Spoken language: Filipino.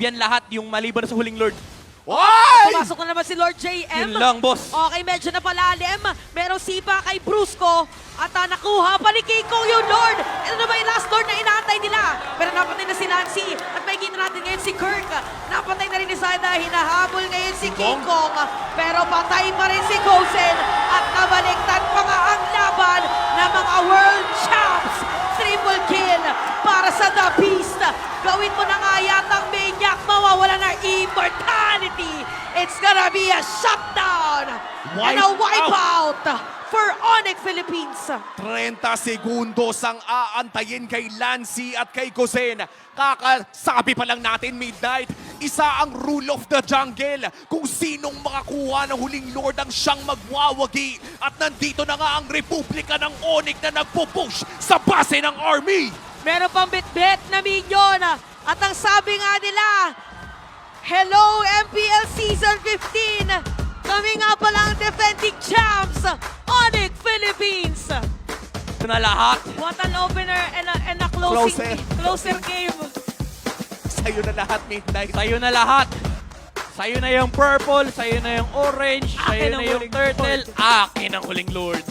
yan lahat yung maliban sa huling Lord. Oy! Pumasok na naman si Lord JM. Yun lang, boss. Okay, medyo napalalim. Merong sipa kay Brusco. At ah, nakuha pa ni King Kong yung Lord. Ito na ba yung last Lord na inaantay nila? Pero napatay na si Lancy. At may kita natin ngayon si Kirk. Napatay na rin ni Sada. Hinahabol ngayon si King Kong. Pero patay pa rin si Kosen. At nabaliktad pa nga ang laban ng mga World Champs. Triple kill para sa The Beast. Gawin mo na immortality. It's gonna be a shutdown and a wipeout for Onyx Philippines. 30 segundos ang aantayin kay Lancy at kay Kosen. Kakasabi pa lang natin, Midnight, isa ang rule of the jungle. Kung sinong makakuha ng huling Lord ang siyang magwawagi. At nandito na nga ang Republika ng Onyx na nagpo-push sa base ng army. Meron pang bit-bit na minion. At ang sabi nga nila, Hello MPL Season 15! Kami nga pala ang defending champs, Onyx Philippines! Ito na lahat. What an opener and a, and a closing, Closer. closer game. Sa'yo na lahat, Midnight. Sa'yo na lahat. Sa'yo na yung purple, sa'yo na yung orange, sa'yo Akin na ang yung turtle, Lord. akin ang huling Lord.